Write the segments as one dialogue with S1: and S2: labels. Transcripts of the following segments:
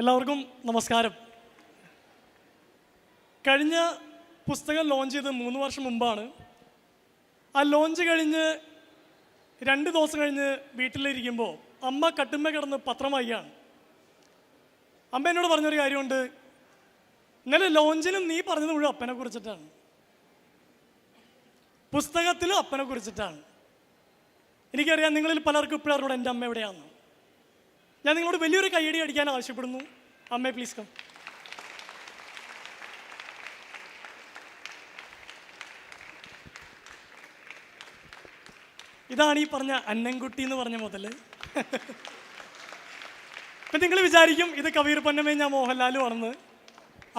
S1: എല്ലാവർക്കും നമസ്കാരം. കഴിഞ്ഞ പുസ്തകം ലോഞ്ച് ചെയ്ത് മൂന്ന് വർഷം മുമ്പാണ്. ആ ലോഞ്ച് കഴിഞ്ഞ് രണ്ട് ദിവസം കഴിഞ്ഞ് വീട്ടിലിരിക്കുമ്പോൾ അമ്മ കട്ടുമ്മ കിടന്ന് പത്രം വായിക്കുകയാണ്. അമ്മ എന്നോട് പറഞ്ഞൊരു കാര്യമുണ്ട്. ഇന്നലെ ലോഞ്ചിലും നീ പറഞ്ഞത് മുഴുവൻ അപ്പനെ കുറിച്ചിട്ടാണ്. പുസ്തകത്തിലും അപ്പനെ കുറിച്ചിട്ടാണ്. എനിക്കറിയാം നിങ്ങളിൽ പലർക്കും ഇപ്പോഴും അറിഞ്ഞൂടെ എന്റെ അമ്മ എവിടെയാണെന്ന്. ഞാൻ നിങ്ങളോട് വലിയൊരു കൈയടി അടിക്കാൻ ആവശ്യപ്പെടുന്നു. അമ്മേ പ്ലീസ് കം ഇതാണ് ഈ പറഞ്ഞ അന്നൻകുട്ടി എന്ന് പറഞ്ഞ മുതൽ. ഇപ്പം നിങ്ങൾ വിചാരിക്കും ഇത് കവീർ പൊന്നമേ ഞാൻ മോഹൻലാലും ആണെന്ന്.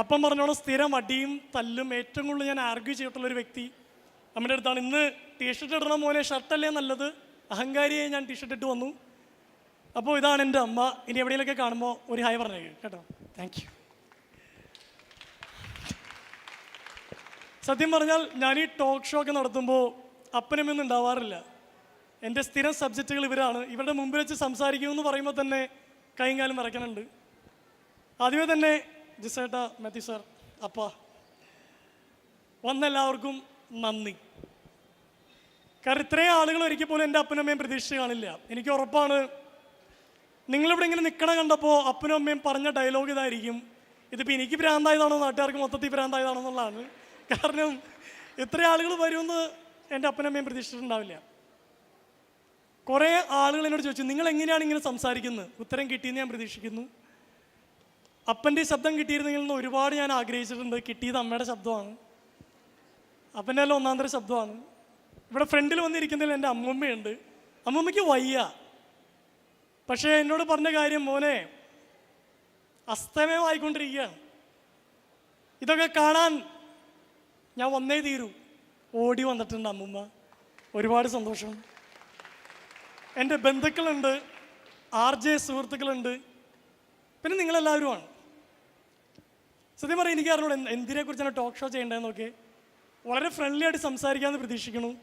S1: അപ്പം പറഞ്ഞോളം സ്ഥിരം അടിയും തല്ലും ഏറ്റവും കൂടുതൽ ഞാൻ ആർഗ്യൂ ചെയ്തിട്ടുള്ള ഒരു വ്യക്തി. നമ്മുടെ അടുത്താണ്. ഇന്ന് ടീഷർട്ട് ഇടണം മോനെ ഷർട്ടല്ലേ നല്ലത്? അഹങ്കാരിയെ ഞാൻ ടീഷർട്ട് ഇട്ട് വന്നു. അപ്പോൾ ഇതാണ് എന്റെ അമ്മ. ഇനി എവിടെയെങ്കിലൊക്കെ കാണുമ്പോൾ ഒരു ഹായ് പറഞ്ഞു കേട്ടോ? താങ്ക് യു സത്യം പറഞ്ഞാൽ ഞാൻ ഈ ടോക്ക് ഷോ ഒക്കെ നടത്തുമ്പോൾ അപ്പനമ്മയൊന്നും ഉണ്ടാവാറില്ല. എന്റെ സ്ഥിരം സബ്ജക്റ്റുകൾ ഇവരാണ്. ഇവരുടെ മുമ്പിൽ വെച്ച് സംസാരിക്കുമെന്ന് പറയുമ്പോൾ തന്നെ കൈയും കാലം വിറയ്ക്കുന്നുണ്ട് ആദ്യമേ തന്നെ ജിസേട്ട മെത്തി സാർ അപ്പ. വന്നെല്ലാവർക്കും നന്ദി. കാരണം ഇത്രയും ആളുകൾ ഒരിക്കൽ പോലും എന്റെ അപ്പനമ്മയും പ്രതീക്ഷിച്ച് കാണില്ല. എനിക്ക് ഉറപ്പാണ് നിങ്ങളിവിടെ ഇങ്ങനെ നിൽക്കണ കണ്ടപ്പോൾ അപ്പനും അമ്മയും പറഞ്ഞ ഡയലോഗ് ഇതായിരിക്കും. ഇതിപ്പോൾ എനിക്ക് ഭ്രാന്തായതാണോ? നാട്ടുകാർക്ക് മൊത്തത്തിൽ ഭ്രാന്തായതാണോ എന്നുള്ളതാണ്. കാരണം ഇത്ര ആളുകൾ വരുമെന്ന് എന്റെ അപ്പനും അമ്മയും പ്രതീക്ഷിച്ചിട്ടുണ്ടാവില്ല. കുറേ ആളുകൾ എന്നോട് ചോദിച്ചു നിങ്ങൾ എങ്ങനെയാണ് ഇങ്ങനെ സംസാരിക്കുന്നത്? ഉത്തരം കിട്ടിയെന്ന് ഞാൻ പ്രതീക്ഷിക്കുന്നു. അപ്പന്റെ ശബ്ദം കിട്ടിയിരുന്നെങ്കിൽ നിന്ന് ഒരുപാട് ഞാൻ ആഗ്രഹിച്ചിട്ടുണ്ട്. കിട്ടിയത് അമ്മയുടെ ശബ്ദമാണ്. അപ്പന്റെ എല്ലാം ഒന്നാന്തര ശബ്ദമാണ്. ഇവിടെ ഫ്രണ്ടിൽ വന്നിരിക്കുന്നതിൽ എന്റെ അമ്മൂമ്മയുണ്ട്. അമ്മൂമ്മയ്ക്ക് വയ്യ. പക്ഷേ എന്നോട് പറഞ്ഞ കാര്യം മോനെ അസ്തമയമായിക്കൊണ്ടിരിക്കുകയാണ് ഇതൊക്കെ കാണാൻ ഞാൻ വന്നേ തീരൂ. ഓടി വന്നിട്ടുണ്ട് അമ്മൂമ്മ. ഒരുപാട് സന്തോഷം. എന്റെ ബന്ധുക്കളുണ്ട് ആർ ജെ സുഹൃത്തുക്കളുണ്ട്. പിന്നെ നിങ്ങളെല്ലാവരുമാണ്. സത്യം പറയാം എനിക്ക് അറിഞ്ഞൂടെ എന്തിനെ കുറിച്ചാണ് ടോക്ക് ഷോ ചെയ്യേണ്ടതെന്നൊക്കെ വളരെ ഫ്രണ്ട്ലി ആയിട്ട് സംസാരിക്കാമെന്ന് പ്രതീക്ഷിക്കുന്നു.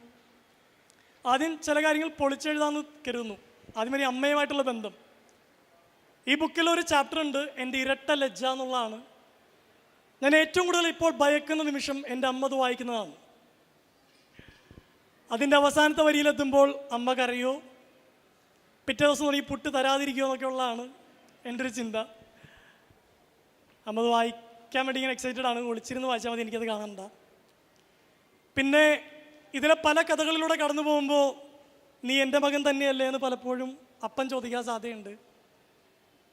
S1: ആദ്യം ചില കാര്യങ്ങൾ പൊളിച്ചെഴുതാമെന്ന് കരുതുന്നു. ഒരു അമ്മയുമായിട്ടുള്ള ബന്ധം. ഈ ബുക്കിൽ ഒരു ചാപ്റ്റർ ഉണ്ട് എന്റെ ഇരട്ട ലജ്ജ എന്നുള്ളതാണ്. ഞാൻ ഏറ്റവും കൂടുതൽ ഇപ്പോൾ ഭയക്കുന്ന നിമിഷം എന്റെ അമ്മ അത് വായിക്കുന്നതാണ്. അതിന്റെ അവസാനത്തെ വരിയിലെത്തുമ്പോൾ അമ്മ കരയോ പിറ്റേ ദിവസം തുടങ്ങി പുട്ട് തരാതിരിക്കുമോ എന്നൊക്കെ ഉള്ളതാണ് എന്റെ ഒരു ചിന്ത. അമ്മ അത് വായിക്കാൻ വേണ്ടി ഇങ്ങനെ എക്സൈറ്റഡ് ആണ് വിളിച്ചിരുന്ന് വായിച്ചാൽ മതി എനിക്കത് കാണണ്ട. പിന്നെ ഇതിലെ പല കഥകളിലൂടെ കടന്നു പോകുമ്പോൾ നീ എന്റെ മകൻ തന്നെയല്ലേ എന്ന് പലപ്പോഴും അപ്പൻ ചോദിക്കാൻ സാധ്യതയുണ്ട്.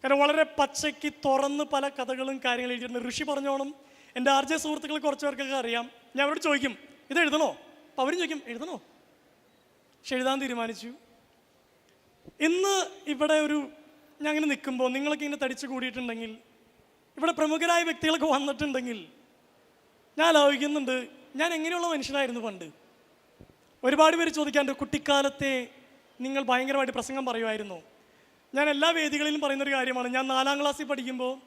S1: കാരണം വളരെ പച്ചയ്ക്ക് തുറന്ന് പല കഥകളും കാര്യങ്ങളും എഴുതിയിട്ടുണ്ട്. ഋഷി പറഞ്ഞോണം എന്റെ ആർ ജെ സുഹൃത്തുക്കൾ കുറച്ച് പേർക്കൊക്കെ അറിയാം. ഞാൻ അവരോട് ചോദിക്കും ഇത് എഴുതണോ? അപ്പം അവരും ചോദിക്കും എഴുതണോ? പക്ഷെ എഴുതാൻ തീരുമാനിച്ചു. ഇന്ന് ഇവിടെ ഒരു ഞാൻ ഇങ്ങനെ നിൽക്കുമ്പോൾ നിങ്ങളൊക്കെ ഇങ്ങനെ തടിച്ചു കൂടിയിട്ടുണ്ടെങ്കിൽ ഇവിടെ പ്രമുഖരായ വ്യക്തികളൊക്കെ വന്നിട്ടുണ്ടെങ്കിൽ ഞാൻ ആലോചിക്കുന്നുണ്ട് ഞാൻ എങ്ങനെയുള്ള മനുഷ്യനായിരുന്നു പണ്ട്? ഒരുപാട് പേര് ചോദിക്കാറുണ്ട് കുട്ടിക്കാലത്തെ നിങ്ങൾ ഭയങ്കരമായിട്ട് പ്രസംഗം പറയുമായിരുന്നു. ഞാൻ എല്ലാ വേദികളിലും പറയുന്നൊരു കാര്യമാണ് ഞാൻ നാലാം ക്ലാസ്സിൽ പഠിക്കുമ്പോൾ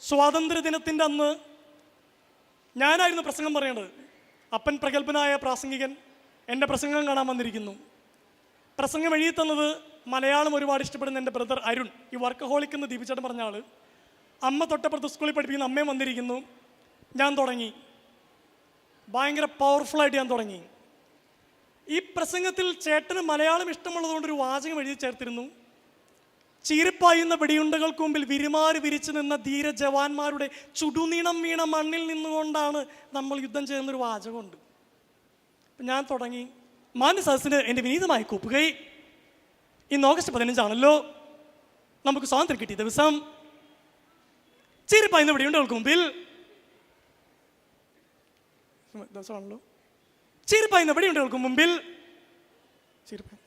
S1: സ്വാതന്ത്ര്യ ദിനത്തിന്റെ അന്ന് ഞാനായിരുന്നു പ്രസംഗം പറയേണ്ടത്. അപ്പൻ പ്രഗത്ഭനായ പ്രാസംഗികൻ എന്റെ പ്രസംഗം കാണാൻ വന്നിരിക്കുന്നു. പ്രസംഗം എഴുതി തന്നത് മലയാളം ഒരുപാട് ഇഷ്ടപ്പെടുന്ന എന്റെ ബ്രദർ അരുൺ ഈ വർക്ക് ഹോളിക് എന്ന് ദീപിച്ചേട്ടൻ പറഞ്ഞ ആൾ അമ്മ തൊട്ടപ്പുറത്ത് സ്കൂളിൽ പഠിപ്പിക്കുന്ന അമ്മയും വന്നിരിക്കുന്നു. ഞാൻ തുടങ്ങി. ഭയങ്കര പവർഫുള്ളായിട്ട് ഞാൻ തുടങ്ങി. ഈ പ്രസംഗത്തിൽ ചേട്ടന് മലയാളം ഇഷ്ടമുള്ളതുകൊണ്ട് ഒരു വാചകം എഴുതി ചേർത്തിരുന്നു. ചീരിപ്പായുന്ന വെടിയുണ്ടകൾക്ക് മുമ്പിൽ വിരുമാറി വിരിച്ചു നിന്ന ധീര ജവാന്മാരുടെ ചുടുനീണം വീണ മണ്ണിൽ നിന്നുകൊണ്ടാണ് നമ്മൾ യുദ്ധം ചെയ്യുന്നൊരു വാചകമുണ്ട്. ഞാൻ തുടങ്ങി. മാന്യ സദസ്സിന് എന്റെ വിനീതമായി കൂപ്പുകൈ. ഇന്ന് ഓഗസ്റ്റ് പതിനഞ്ചാണല്ലോ. നമുക്ക് സ്വാതന്ത്ര്യം കിട്ടിയ ദിവസം. ചീരിപ്പായുന്ന വെടിയുണ്ടകൾക്ക് മുമ്പിൽ. ദിവസമാണല്ലോ ചീരിപ്പായുന്ന അവൾക്ക് മുമ്പിൽ? ചീരിപ്പായ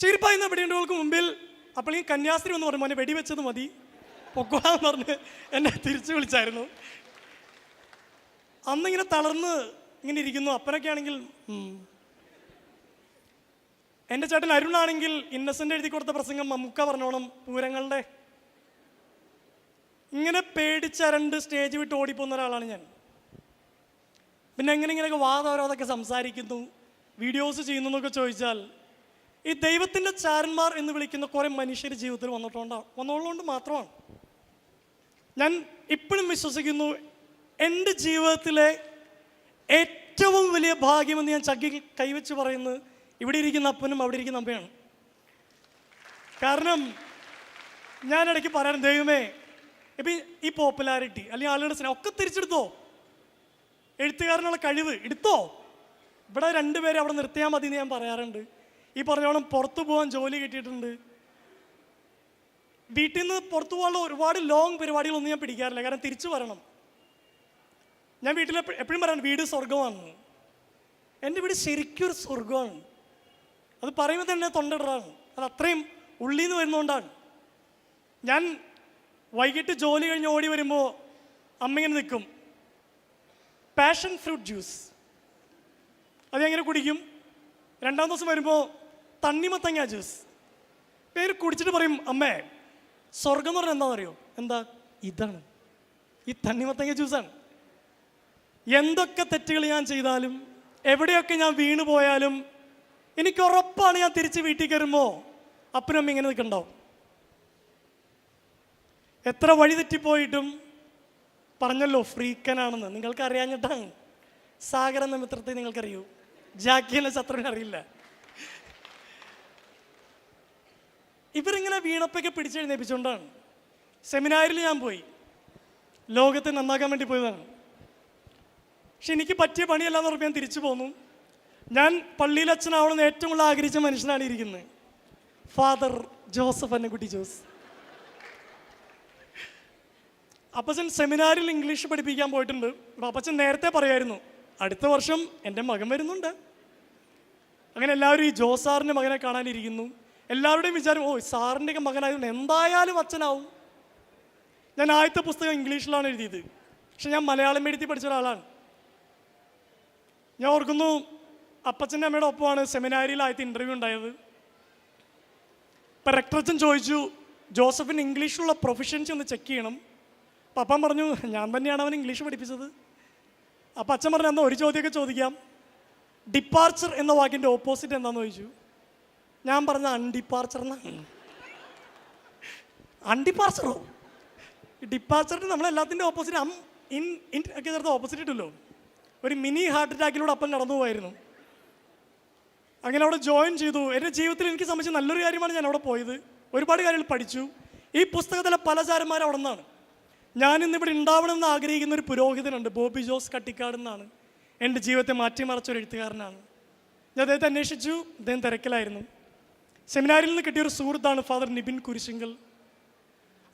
S1: ചീരിപ്പായുന്ന അവൾക്ക് മുമ്പിൽ? അപ്പോൾ ഈ കന്യാസ്ത്രീ എന്ന് പറഞ്ഞു മോനെ വെടിവെച്ചത് മതി. പൊക്കോളാന്ന് പറഞ്ഞ് എന്നെ തിരിച്ചു വിളിച്ചായിരുന്നു. അന്നിങ്ങനെ തളർന്ന് ഇങ്ങനെ ഇരിക്കുന്നു. അപ്പനൊക്കെ ആണെങ്കിൽ. എന്റെ ചേട്ടൻ അരുണാണെങ്കിൽ ഇന്നസെന്റ് എഴുതി കൊടുത്ത പ്രസംഗം മമ്മുക്ക പറഞ്ഞോണം പൂരങ്ങളുടെ. ഇങ്ങനെ പേടിച്ചരണ്ട് സ്റ്റേജ് വിട്ട് ഓടിപ്പോകുന്ന ഒരാളാണ് ഞാൻ. പിന്നെ എങ്ങനെ ഇങ്ങനെയൊക്കെ വാദോരോതൊക്കെ സംസാരിക്കുന്നു വീഡിയോസ് ചെയ്യുന്നു എന്നൊക്കെ ചോദിച്ചാൽ ഈ ദൈവത്തിന്റെ ചാരന്മാർ എന്ന് വിളിക്കുന്ന കുറേ മനുഷ്യർ ജീവിതത്തിൽ വന്നിട്ടുണ്ടാവും വന്നുള്ളതുകൊണ്ട് മാത്രമാണ്. ഞാൻ ഇപ്പോഴും വിശ്വസിക്കുന്നു എന്റെ ജീവിതത്തിലെ ഏറ്റവും വലിയ ഭാഗ്യമെന്ന് ഞാൻ ചക്കി കൈവച്ച് പറയുന്നത് ഇവിടെ ഇരിക്കുന്ന അപ്പനും അവിടെ ഇരിക്കുന്ന അമ്മയാണ്. കാരണം ഞാൻ ഇടയ്ക്ക് പറയാൻ ദൈവമേ ഇപ്പം ഈ പോപ്പുലാരിറ്റി അല്ലെങ്കിൽ ആളുകളുടെ സ്നേഹം ഒക്കെ തിരിച്ചെടുത്തോ? എഴുത്തുകാരനുള്ള കഴിവ് എടുത്തോ? ഇവിടെ രണ്ടുപേരെ അവിടെ നിർത്തിയാൽ മതി എന്ന് ഞാൻ പറയാറുണ്ട്. ഈ പറഞ്ഞോളം പുറത്തു പോകാൻ ജോലി കിട്ടിയിട്ടുണ്ട്. വീട്ടിൽ നിന്ന് പുറത്തു പോകാനുള്ള ഒരുപാട് ലോങ് പരിപാടികളൊന്നും ഞാൻ പിടിക്കാറില്ല. കാരണം തിരിച്ചു വരണം. ഞാൻ വീട്ടിൽ എപ്പോഴും പറയാൻ വീട് സ്വർഗമാണ് എന്റെ വീട് ശരിക്കും ഒരു സ്വർഗമാണ് അത് പറയുമ്പോൾ തന്നെ തൊണ്ടിടറാണ് അത് അത്രയും ഉള്ളിൽ നിന്ന് വരുന്നതുകൊണ്ടാണ് ഞാൻ വൈകിട്ട് ജോലി കഴിഞ്ഞ് ഓടി വരുമ്പോൾ അമ്മ ഇങ്ങനെ നിൽക്കും പാഷൻ ഫ്രൂട്ട് ജ്യൂസ് അത് എങ്ങനെ കുടിക്കും? രണ്ടാം ദിവസം വരുമ്പോൾ തണ്ണിമത്തങ്ങ ജ്യൂസ് പേര് കുടിച്ചിട്ട് പറയും അമ്മേ സ്വർഗം എന്ന് പറഞ്ഞാൽ എന്താണെന്ന് അറിയോ എന്താ? ഇതാണ്. ഈ തണ്ണിമത്തങ്ങ ജ്യൂസാണ് എന്തൊക്കെ തെറ്റുകൾ ഞാൻ ചെയ്താലും എവിടെയൊക്കെ ഞാൻ വീണു പോയാലും എനിക്ക് ഉറപ്പാണ് ഞാൻ തിരിച്ച് വീട്ടിൽ കയറുമ്പോൾ അപ്പനും അമ്മ ഇങ്ങനെ നിൽക്കണ്ടാവും. എത്ര വഴി തെറ്റിപ്പോയിട്ടും പറഞ്ഞല്ലോ ഫ്രീക്കനാണെന്ന്. നിങ്ങൾക്ക് അറിയാഞ്ഞിട്ടാണ് സാഗർ എന്ന മിത്രത്തെ നിങ്ങൾക്കറിയൂ. ജാക്കി എന്ന ശത്രുവിനെ അറിയില്ല. ഇവരിങ്ങനെ വീണപ്പൊക്കെ പിടിച്ചെഴുന്നേപ്പിച്ചുകൊണ്ടാണ് സെമിനാരിൽ ഞാൻ പോയി. ലോകത്തെ നന്നാക്കാൻ വേണ്ടി പോയതാണ്. പക്ഷെ എനിക്ക് പറ്റിയ പണിയല്ലാന്ന് എന്ന് ഞാൻ തിരിച്ചു പോന്നു. ഞാൻ പള്ളിയിൽ അച്ഛനാവണമെന്ന് ഏറ്റവും കൂടുതൽ ആഗ്രഹിച്ച മനുഷ്യനാണ് ഇരിക്കുന്നത്. ഫാദർ ജോസഫ് അന്നക്കുട്ടി ജോസ്. അപ്പച്ചൻ സെമിനാറിൽ ഇംഗ്ലീഷ് പഠിപ്പിക്കാൻ പോയിട്ടുണ്ട്. അപ്പോൾ അപ്പച്ചൻ നേരത്തെ പറയായിരുന്നു അടുത്ത വർഷം എന്റെ മകൻ വരുന്നുണ്ട്. അങ്ങനെ എല്ലാവരും ഈ ജോസ് സാറിന്റെ മകനെ കാണാനിരിക്കുന്നു. എല്ലാവരുടെയും വിചാരം ഓ സാറിന്റെയൊക്കെ മകനായതുകൊണ്ട് എന്തായാലും അച്ഛനാവും. ഞാൻ ആദ്യത്തെ പുസ്തകം ഇംഗ്ലീഷിലാണ് എഴുതിയത്. പക്ഷെ ഞാൻ മലയാളം എഴുതി പഠിച്ച ഒരാളാണ്. ഞാൻ ഓർക്കുന്നു അപ്പച്ചന്റെ അമ്മയുടെ ഒപ്പമാണ് സെമിനാരിയിൽ ആദ്യത്തെ ഇന്റർവ്യൂ ഉണ്ടായത്. ഇപ്പം റെക്ടറച്ചൻ ചോദിച്ചു ജോസഫിന് ഇംഗ്ലീഷിലുള്ള പ്രൊഫഷൻസി ഒന്ന് ചെക്ക് ചെയ്യണം. അപ്പം അപ്പൻ പറഞ്ഞു ഞാൻ തന്നെയാണ് അവൻ ഇംഗ്ലീഷ് പഠിപ്പിച്ചത്. അപ്പം അച്ഛൻ പറഞ്ഞു എന്നാൽ ഒരു ചോദ്യമൊക്കെ ചോദിക്കാം. ഡിപ്പാർച്ചർ എന്ന വാക്കിന്റെ ഓപ്പോസിറ്റ് എന്താണെന്ന് ചോദിച്ചു? ഞാൻ പറഞ്ഞ അൺഡിപ്പാർച്ചർ എന്നാണ് അൺഡിപ്പാർച്ചറോ ഡിപ്പാർച്ചറിന് നമ്മളെല്ലാത്തിന്റെ ഓപ്പോസിറ്റ് അം ഇൻ ഇൻ ഒക്കെ ചേർത്ത് ഓപ്പോസിറ്റ് ഇട്ടല്ലോ. ഒരു മിനി ഹാർട്ട് അറ്റാക്കിലൂടെ അപ്പം നടന്നു പോയിരുന്നു അങ്ങനെ അവിടെ ജോയിൻ ചെയ്തു. എന്റെ ജീവിതത്തിൽ എനിക്ക് സംബന്ധിച്ച് നല്ലൊരു കാര്യമാണ് ഞാൻ അവിടെ പോയത്. ഒരുപാട് കാര്യങ്ങൾ പഠിച്ചു. ഈ പുസ്തകത്തിലെ പല ചാരന്മാർ അവിടെ നിന്നാണ്. ഉണ്ടാവണം ഉണ്ടാവണമെന്ന് ആഗ്രഹിക്കുന്ന ഒരു പുരോഹിതനുണ്ട്. ബോബി ജോസ് കട്ടിക്കാട് എന്നാണ്. എന്റെ ജീവിതത്തെ മാറ്റിമറിച്ച ഒരു എഴുത്തുകാരനാണ്. ഞാൻ അദ്ദേഹത്തെ അന്വേഷിച്ചു. അദ്ദേഹം തിരക്കിലായിരുന്നു. സെമിനാരിൽ നിന്ന് കിട്ടിയ ഒരു സുഹൃത്താണ് ഫാദർ നിബിൻ കുരിശിങ്കൽ.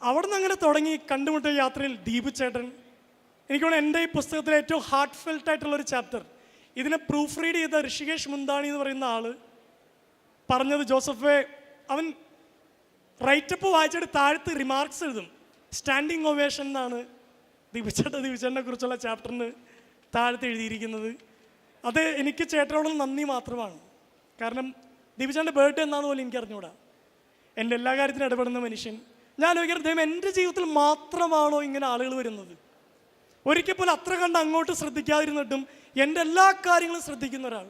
S1: അവിടെ നിന്ന് അങ്ങനെ തുടങ്ങി കണ്ടുമുട്ടിയ യാത്രയിൽ ദീപു ചേട്ടൻ. എനിക്ക് എന്റെ ഈ പുസ്തകത്തിലെ ഏറ്റവും ഹാർട്ട് ഫെൽറ്റ് ആയിട്ടുള്ള ഒരു ചാപ്റ്റർ ഇതിനെ പ്രൂഫ് റീഡ് ചെയ്ത ഋഷികേഷ് മുന്താണി എന്ന് പറയുന്ന ആൾ പറഞ്ഞത് ജോസഫെ അവൻ റൈറ്റപ്പ് വായിച്ചിട്ട് താഴത്ത് റിമാർക്സ് എഴുതും. സ്റ്റാൻഡിങ് ഒവേഷൻ എന്നാണ് ദീപിച്ചേട്ട ദീപിച്ചേട്ടനെ കുറിച്ചുള്ള ചാപ്റ്ററിന് താഴത്ത് എഴുതിയിരിക്കുന്നത്. അത് എനിക്ക് ചേട്ടനോട് നന്ദി മാത്രമാണ്. കാരണം ദീപിച്ചേട്ടന്റെ ബർത്ത്ഡേ എന്നാന്ന് പോലും എനിക്ക് എന്റെ എല്ലാ കാര്യത്തിനും ഇടപെടുന്ന മനുഷ്യൻ. ഞാൻ ആലോചിക്കുന്നത് ദൈവം എന്റെ ജീവിതത്തിൽ മാത്രമാണോ ഇങ്ങനെ ആളുകൾ വരുന്നത്? ഒരിക്കൽ പോലും അത്ര കണ്ട് അങ്ങോട്ട് ശ്രദ്ധിക്കാതിരുന്നിട്ടും എന്റെ എല്ലാ കാര്യങ്ങളും ശ്രദ്ധിക്കുന്ന ഒരാൾ.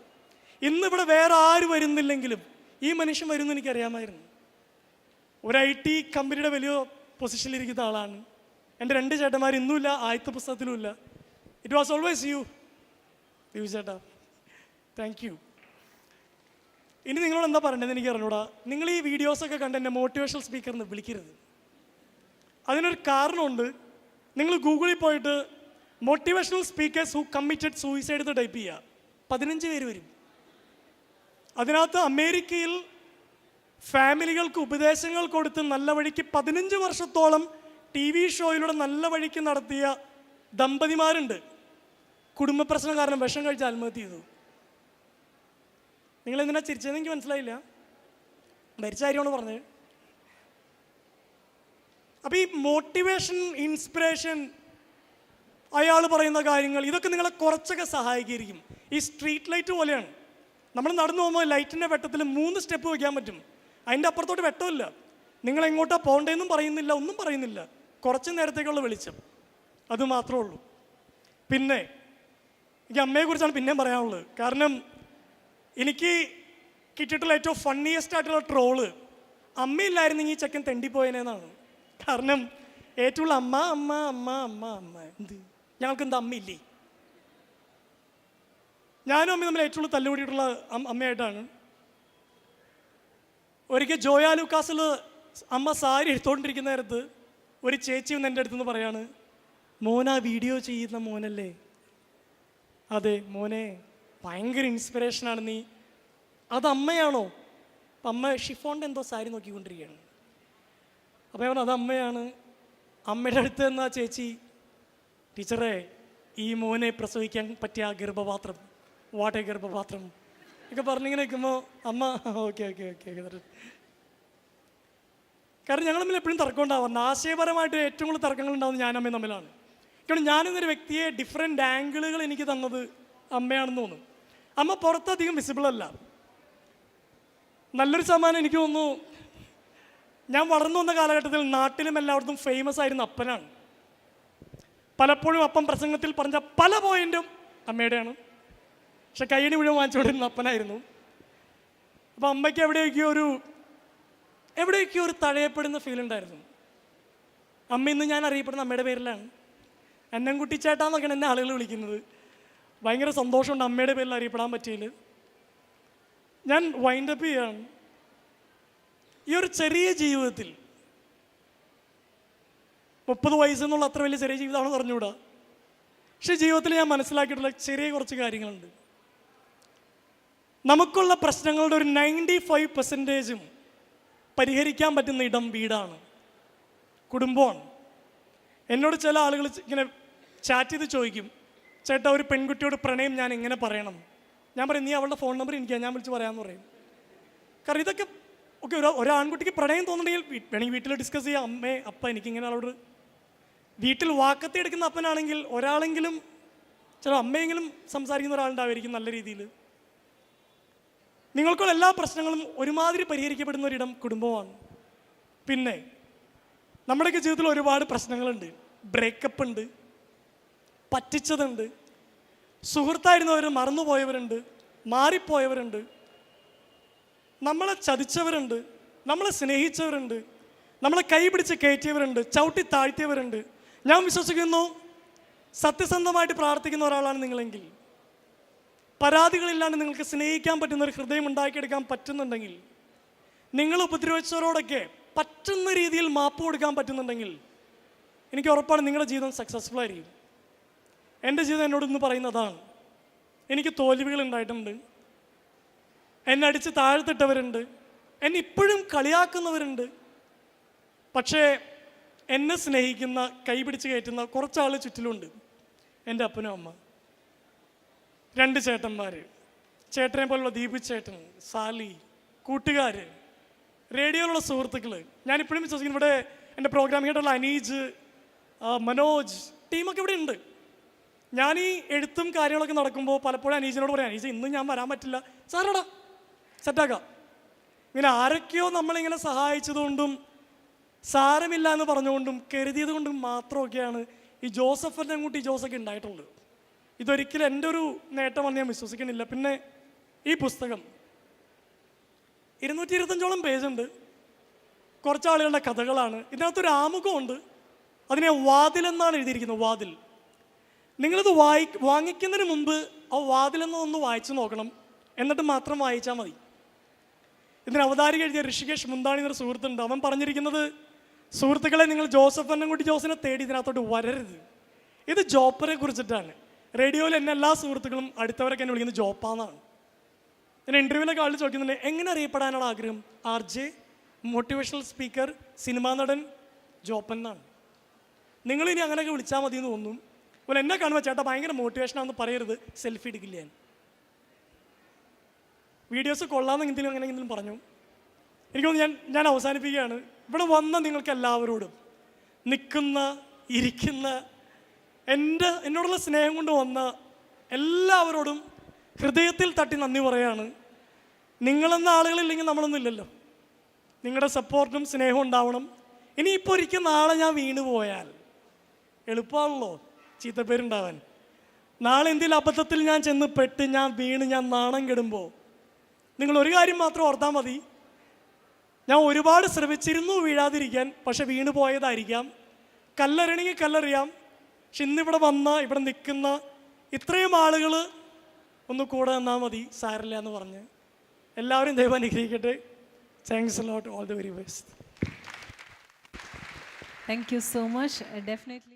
S1: ഇന്നിവിടെ വേറെ ആര് വരുന്നില്ലെങ്കിലും ഈ മനുഷ്യൻ വരുമെന്ന് എനിക്കറിയാമായിരുന്നു. ഒരു ഐ ടി കമ്പനിയുടെ വലിയ പൊസിഷനിലിരിക്കുന്ന ആളാണ്. എന്റെ രണ്ട് ചേട്ടന്മാർ ഇന്നുമില്ല ആദ്യത്തെ പുസ്തകത്തിലുമില്ല. It was always you you ചേട്ടാ താങ്ക് യു ഇനി നിങ്ങളോട് എന്താ പറയേണ്ടത് എനിക്ക് അറിഞ്ഞൂടാ. നിങ്ങൾ ഈ വീഡിയോസൊക്കെ കണ്ട് എന്നെ മോട്ടിവേഷണൽ സ്പീക്കർ വിളിക്കരുത്. അതിനൊരു കാരണമുണ്ട്. നിങ്ങൾ ഗൂഗിളിൽ പോയിട്ട് motivational speakers who committed suicide എന്ന് ടൈപ്പ് ചെയ്യുക. പതിനഞ്ച് പേര് വരും. അതിനകത്ത് അമേരിക്കയിൽ ഫാമിലികൾക്ക് ഉപദേശങ്ങൾ കൊടുത്ത് നല്ല വഴിക്ക് പതിനഞ്ച് വർഷത്തോളം ടി വി ഷോയിലൂടെ നല്ല വഴിക്ക് നടത്തിയ ദമ്പതിമാരുണ്ട്. കുടുംബ പ്രശ്നം കാരണം വിഷം കഴിച്ച് ആത്മഹത്യ ചെയ്തു. നിങ്ങൾ എന്തിനാ ചിരിച്ചതെന്ന് എനിക്ക് മനസ്സിലായില്ല. മരിച്ച കാര്യമാണ് പറഞ്ഞത്? അപ്പോൾ ഈ മോട്ടിവേഷൻ ഇൻസ്പിറേഷൻ അയാൾ പറയുന്ന കാര്യങ്ങൾ ഇതൊക്കെ നിങ്ങളെ കുറച്ചൊക്കെ സഹായിക്കുകയായിരിക്കും. ഈ സ്ട്രീറ്റ് ലൈറ്റ് പോലെയാണ്. നമ്മൾ നടന്നു പോകുമ്പോൾ ലൈറ്റിന്റെ വെട്ടത്തിൽ മൂന്ന് സ്റ്റെപ്പ് വയ്ക്കാൻ പറ്റും. അതിന്റെ അപ്പുറത്തോട്ട് വെട്ടമില്ല. നിങ്ങൾ എങ്ങോട്ടാ പോകേണ്ടതെന്നും പറയുന്നില്ല ഒന്നും പറയുന്നില്ല. കുറച്ച് നേരത്തേക്കുള്ള വെളിച്ചം. അത് മാത്രമേ ഉള്ളൂ. പിന്നെ എനിക്ക് അമ്മയെക്കുറിച്ചാണ് പിന്നെയും പറയാനുള്ളത്. കാരണം എനിക്ക് കിട്ടിയിട്ടുള്ള ഏറ്റവും ഫണ്ണിയസ്റ്റ് ആയിട്ടുള്ള ട്രോൾ അമ്മയില്ലായിരുന്നെങ്കിൽ ഈ ചെക്കൻ തെണ്ടിപ്പോയനെന്നാണ്. കാരണം ഏറ്റവും അമ്മ അമ്മ അമ്മ അമ്മ അമ്മ. എന്ത്? ഞങ്ങൾക്ക് എന്താ അമ്മയില്ലേ? ഞാനും അമ്മയും തമ്മിൽ ഏറ്റവും തല്ലുകൂടിയിട്ടുള്ള അമ്മയായിട്ടാണ് ഒരിക്കൽ ജോയാ ലൂക്കാസിൽ അമ്മ സാരി എടുത്തുകൊണ്ടിരിക്കുന്ന നേരത്ത് ഒരു ചേച്ചി വന്ന് എന്റെ അടുത്തുനിന്ന് പറയാണ് ആ വീഡിയോ ചെയ്യുന്ന മോനല്ലേ? അതെ മോനെ ഭയങ്കര ഇൻസ്പിറേഷനാണ് നീ. അത് അമ്മയാണോ? അപ്പം അമ്മ ഷിഫോണിന്റെ എന്തോ സാരി നോക്കിക്കൊണ്ടിരിക്കുകയാണ്. അപ്പോൾ ഞാൻ അത് അമ്മയാണ്. അമ്മയുടെ അടുത്ത് നിന്ന് ആ ചേച്ചി ടീച്ചറെ ഈ മോനെ പ്രസവിക്കാൻ പറ്റിയ ആ ഗർഭപാത്രം വാട്ടേ ഗർഭപാത്രം ഒക്കെ പറഞ്ഞിങ്ങനെ നിൽക്കുമ്പോൾ അമ്മ ഓക്കെ ഓക്കെ ഓക്കെ കാരണം ഞങ്ങൾ തമ്മിൽ എപ്പോഴും തർക്കം ഉണ്ടാവുന്നത് ആശയപരമായിട്ട് ഏറ്റവും കൂടുതൽ തർക്കങ്ങൾ ഉണ്ടാവുന്നത് ഞാൻ അമ്മയും തമ്മിലാണ്. കാരണം ഞാനെന്നൊരു വ്യക്തിയെ ഡിഫറെന്റ് ആംഗിളുകൾ എനിക്ക് തന്നത് അമ്മയാണെന്ന് തോന്നും. അമ്മ പുറത്തധികം വിസിബിൾ അല്ല. നല്ലൊരു സമ്മാനം എനിക്ക് തോന്നുന്നു ഞാൻ വളർന്നു വന്ന കാലഘട്ടത്തിൽ നാട്ടിലും എല്ലായിടത്തും ഫേമസ് ആയിരുന്ന അപ്പനാണ്. പലപ്പോഴും അപ്പം പ്രസംഗത്തിൽ പറഞ്ഞ പല പോയിന്റും അമ്മയുടെയാണ്. പക്ഷെ കയ്യടി മുഴുവൻ വാങ്ങിച്ചുകൊണ്ടിരുന്ന അപ്പനായിരുന്നു. അപ്പം അമ്മയ്ക്ക് എവിടെയൊക്കെയോ ഒരു എവിടെയൊക്കെയോ ഒരു തഴയപ്പെടുന്ന ഫീൽ ഉണ്ടായിരുന്നു. അമ്മ ഇന്ന് ഞാൻ അറിയപ്പെടുന്ന അമ്മയുടെ പേരിലാണ്. എന്നൻകുട്ടി ചേട്ടാന്നൊക്കെയാണ് എന്നെ ആളുകൾ വിളിക്കുന്നത്. ഭയങ്കര സന്തോഷമുണ്ട് അമ്മയുടെ പേരിൽ അറിയപ്പെടാൻ പറ്റിയില്ല ഞാൻ വൈൻഡപ്പ് ചെയ്യാണ്. ഈ ഒരു ചെറിയ ജീവിതത്തിൽ മുപ്പത് വയസ്സെന്നുള്ള അത്ര വലിയ ചെറിയ ജീവിതമാണെന്ന് പറഞ്ഞുകൂടാ പക്ഷേ ജീവിതത്തിൽ ഞാൻ മനസ്സിലാക്കിയിട്ടുള്ള ചെറിയ കുറച്ച് കാര്യങ്ങളുണ്ട്. നമുക്കുള്ള പ്രശ്നങ്ങളുടെ ഒരു നയന്റി ഫൈവ് പെർസെന്റേജും പരിഹരിക്കാൻ പറ്റുന്ന ഇടം വീടാണ്. കുടുംബമാണ്. എന്നോട് ചില ആളുകൾ ഇങ്ങനെ ചാറ്റ് ചെയ്ത് ചോദിക്കും ചേട്ടാ ഒരു പെൺകുട്ടിയോട് പ്രണയം ഞാൻ എങ്ങനെ പറയണം? ഞാൻ പറയും നീ അവളുടെ ഫോൺ നമ്പർ എനിക്ക് ഞാൻ വിളിച്ച് പറയാമെന്ന് പറയും. കാരണം ഇതൊക്കെ ഓക്കെ ഒരു ഒരു ആൺകുട്ടിക്ക് പ്രണയം തോന്നുന്നുണ്ടെങ്കിൽ വേണമെങ്കിൽ വീട്ടിൽ ഡിസ്കസ് ചെയ്യാം. അമ്മേ അപ്പ എനിക്കിങ്ങനെ ആളോട് വീട്ടിൽ വാക്കത്തി എടുക്കുന്ന അപ്പനാണെങ്കിൽ ഒരാളെങ്കിലും ചില അമ്മയെങ്കിലും സംസാരിക്കുന്ന ഒരാളുണ്ടാവുമായിരിക്കും നല്ല രീതിയിൽ. നിങ്ങൾക്കുള്ള എല്ലാ പ്രശ്നങ്ങളും ഒരുമാതിരി പരിഹരിക്കപ്പെടുന്ന ഒരിടം കുടുംബമാണ്. പിന്നെ നമ്മുടെയൊക്കെ ജീവിതത്തിൽ ഒരുപാട് പ്രശ്നങ്ങളുണ്ട്. ബ്രേക്കപ്പ് ഉണ്ട്. പറ്റിച്ചതുണ്ട്. സുഹൃത്തായിരുന്നവർ മറന്നുപോയവരുണ്ട്. മാറിപ്പോയവരുണ്ട്. നമ്മളെ ചതിച്ചവരുണ്ട്. നമ്മളെ സ്നേഹിച്ചവരുണ്ട്. നമ്മളെ കൈപിടിച്ച് കയറ്റിയവരുണ്ട്. ചവിട്ടി താഴ്ത്തിയവരുണ്ട്. ഞാൻ വിശ്വസിക്കുന്നു സത്യസന്ധമായിട്ട് പ്രാർത്ഥിക്കുന്ന ഒരാളാണ് നിങ്ങളെങ്കിൽ. പരാതികളില്ലാണ്ട് നിങ്ങൾക്ക് സ്നേഹിക്കാൻ പറ്റുന്ന ഒരു ഹൃദയം ഉണ്ടാക്കിയെടുക്കാൻ പറ്റുന്നുണ്ടെങ്കിൽ നിങ്ങൾ ഉപദ്രവിച്ചവരോടൊക്കെ പറ്റുന്ന രീതിയിൽ മാപ്പ് കൊടുക്കാൻ പറ്റുന്നുണ്ടെങ്കിൽ എനിക്ക് ഉറപ്പാണ് നിങ്ങളുടെ ജീവിതം സക്സസ്ഫുൾ ആയിരിക്കും. എന്റെ ജീവിതം എന്നോട് ഇന്ന് പറയുന്നതാണ് എനിക്ക് തോൽവികൾ ഉണ്ടായിട്ടുണ്ട് എന്നെ അടിച്ച് താഴ്ത്തിട്ടവരുണ്ട് എന്നെ ഇപ്പോഴും കളിയാക്കുന്നവരുണ്ട് പക്ഷേ എന്നെ സ്നേഹിക്കുന്ന കൈപിടിച്ച് കയറ്റുന്ന കുറച്ചാൾ ചുറ്റിലുണ്ട് എന്റെ അപ്പനും അമ്മ. രണ്ട് ചേട്ടന്മാർ ചേട്ടനെ പോലുള്ള ദീപു ചേട്ടൻ സാലി കൂട്ടുകാർ റേഡിയോയിലുള്ള സുഹൃത്തുക്കൾ ഞാനിപ്പോഴും വിശ്വസിക്കുന്നു ഇവിടെ എന്റെ പ്രോഗ്രാം പ്രോഗ്രാമിങ്ങായിട്ടുള്ള അനീജ് മനോജ് ടീമൊക്കെ ഇവിടെ ഉണ്ട്. ഞാൻ ഈ എഴുത്തും കാര്യങ്ങളൊക്കെ നടക്കുമ്പോൾ പലപ്പോഴും അനീജിനോട് പറയാം അനീജ് ഇന്ന് ഞാൻ വരാൻ പറ്റില്ല. സാറടാ സെറ്റാക്കാം ഇങ്ങനെ ആരൊക്കെയോ നമ്മളിങ്ങനെ സഹായിച്ചതുകൊണ്ടും സാരമില്ല എന്ന് പറഞ്ഞുകൊണ്ടും കരുതിയത് കൊണ്ടും മാത്രമൊക്കെയാണ് ഈ ജോസഫിന്റെ കൂട്ടി ജോസൊക്കെ ഉണ്ടായിട്ടുള്ളത്. ഇതൊരിക്കലും എന്റെ ഒരു നേട്ടമാണെന്ന് ഞാൻ വിശ്വസിക്കുന്നില്ല. പിന്നെ ഈ പുസ്തകം. ഇരുന്നൂറ്റി ഇരുപത്തഞ്ചോളം പേജുണ്ട് കുറച്ച് ആളുകളുടെ കഥകളാണ്. ഇതിനകത്തൊരു ആമുഖമുണ്ട്. അതിനെ വാതിൽ എന്നാണ് എഴുതിയിരിക്കുന്നത്. വാതിൽ. നിങ്ങളിത് വായി വാങ്ങിക്കുന്നതിന് മുമ്പ് ആ വാതിൽ എന്നതൊന്ന് വായിച്ചു നോക്കണം. എന്നിട്ട് മാത്രം വായിച്ചാൽ മതി. ഇതിന് അവതാരിക എഴുതിയ ഋഷികേഷ് മുന്താണി എന്നൊരു സുഹൃത്തുണ്ട്. അവൻ പറഞ്ഞിരിക്കുന്നത് സുഹൃത്തുക്കളെ നിങ്ങൾ ജോസഫ് അന്നൻകുട്ടി ജോസിനെ തേടി ഇതിനകത്തോട്ട് വരരുത്. ഇത് ജോപ്പറെ കുറിച്ചിട്ടാണ്. റേഡിയോയിൽ എന്നെ എല്ലാ സുഹൃത്തുക്കളും അടുത്തവരൊക്കെ എന്നെ വിളിക്കുന്നത് ജോപ്പാന്നാണ്. ഞാൻ ഇന്റർവ്യൂവിലൊക്കെ ആൾ ചോദിക്കുന്നുണ്ട് എങ്ങനെ അറിയപ്പെടാനാണ് ആഗ്രഹം? R J motivational speaker cinema നടൻ ജോപ്പൻ എന്നാണ്. നിങ്ങൾ ഇനി അങ്ങനെയൊക്കെ വിളിച്ചാൽ മതി എന്ന് തോന്നും അപ്പോൾ എന്നെ കാണുമ്പോൾ ചേട്ടാ ഭയങ്കര മോട്ടിവേഷനാണെന്ന് പറയരുത് സെൽഫി എടുക്കില്ല ഞാൻ. വീഡിയോസ് കൊള്ളാമെന്ന് എന്തെങ്കിലും അങ്ങനെ എന്തെങ്കിലും പറഞ്ഞു. എനിക്ക് തോന്നുന്നു ഞാൻ ഞാൻ അവസാനിപ്പിക്കുകയാണ്. ഇവിടെ വന്ന നിങ്ങൾക്ക് എല്ലാവരോടും നിൽക്കുന്ന ഇരിക്കുന്ന എന്റെ എന്നോടുള്ള സ്നേഹം കൊണ്ട് വന്ന എല്ലാവരോടും ഹൃദയത്തിൽ തട്ടി നന്ദി പറയാണ്. നിങ്ങളെന്ന ആളുകളില്ലെങ്കിൽ നമ്മളൊന്നും ഇല്ലല്ലോ. നിങ്ങളുടെ സപ്പോർട്ടും സ്നേഹവും ഉണ്ടാവണം. ഇനിയിപ്പോൾ ഒരിക്കൽ നാളെ ഞാൻ വീണ് പോയാൽ എളുപ്പമാണല്ലോ. ചീത്തപ്പേരുണ്ടാവാൻ. നാളെ എന്തെങ്കിലും അബദ്ധത്തിൽ ഞാൻ ചെന്ന് പെട്ട് ഞാൻ വീണ് ഞാൻ നാണം കെടുമ്പോൾ നിങ്ങൾ ഒരു കാര്യം മാത്രം ഓർത്താൽ മതി. ഞാൻ ഒരുപാട് ശ്രമിച്ചിരുന്നു വീഴാതിരിക്കാൻ പക്ഷെ വീണ് പോയതായിരിക്കാം. കല്ലെറിയണമെങ്കിൽ കല്ലെറിയാം. പക്ഷെ ഇന്നിവിടെ വന്ന ഇവിടെ നിൽക്കുന്ന ഇത്രയും ആളുകൾ ഒന്ന് കൂടെ നിന്നാൽ മതി സാരില്ല എന്ന് പറഞ്ഞ്. എല്ലാവരും ദൈവം അനുഗ്രഹിക്കട്ടെ. Thanks lot all the very best
S2: thank you so much definitely.